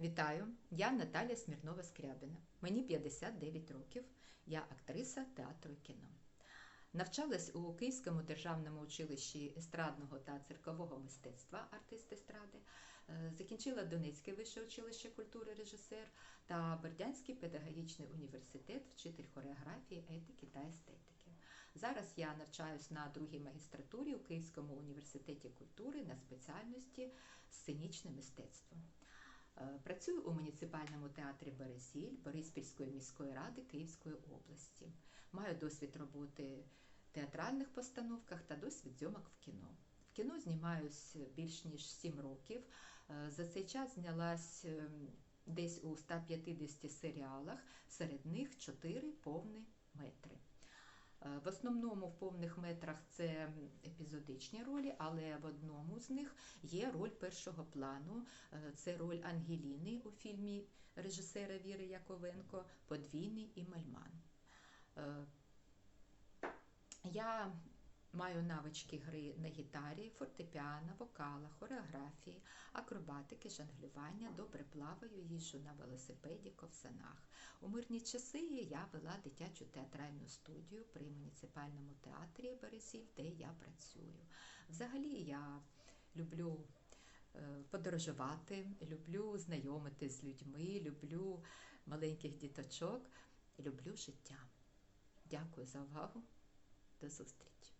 Вітаю! Я Наталя Смірнова Скрябіна. Мені 59 років. Я актриса театру і кіно. Навчалась у Київському державному училищі естрадного та циркового мистецтва артист естради. Е, Закінчила Донецьке вище училище культури режисер та Бердянський педагогічний університет, вчитель хореографії, етики та естетики. Зараз я навчаюсь на другій магістратурі у Київському університеті культури на спеціальності сценічне мистецтво. Е, Працюю у муніципальному театрі Березіль Бориспільської міської ради Київської області. Маю досвід роботи в театральних постановках та досвід зйомок в кіно. В кіно знімаюсь більш ніж 7 років. Е, За цей час знялась е, десь у 150 серіалах, серед них 4 повні метри. Е, В основному в повних метрах це епізодичні ролі, але в одному з них є роль першого плану. Е, Це роль Ангеліни у фільмі режисера Віри Яковенко Подвійний і Мальман. Е, Я маю навички гри на гітарі, фортепіано, вокалах, хореографії, акробатики, жонглювання, добре плаваю, їжджу на велосипеді, ковсанах. У мирні часи я вела дитячу театральну студію при муніципальному театрі Березіль, де я працюю. Взагалі я люблю е, подорожувати, люблю знайомитись з людьми, люблю маленьких діточок, люблю життя. Дякую за увагу. До зустрічі!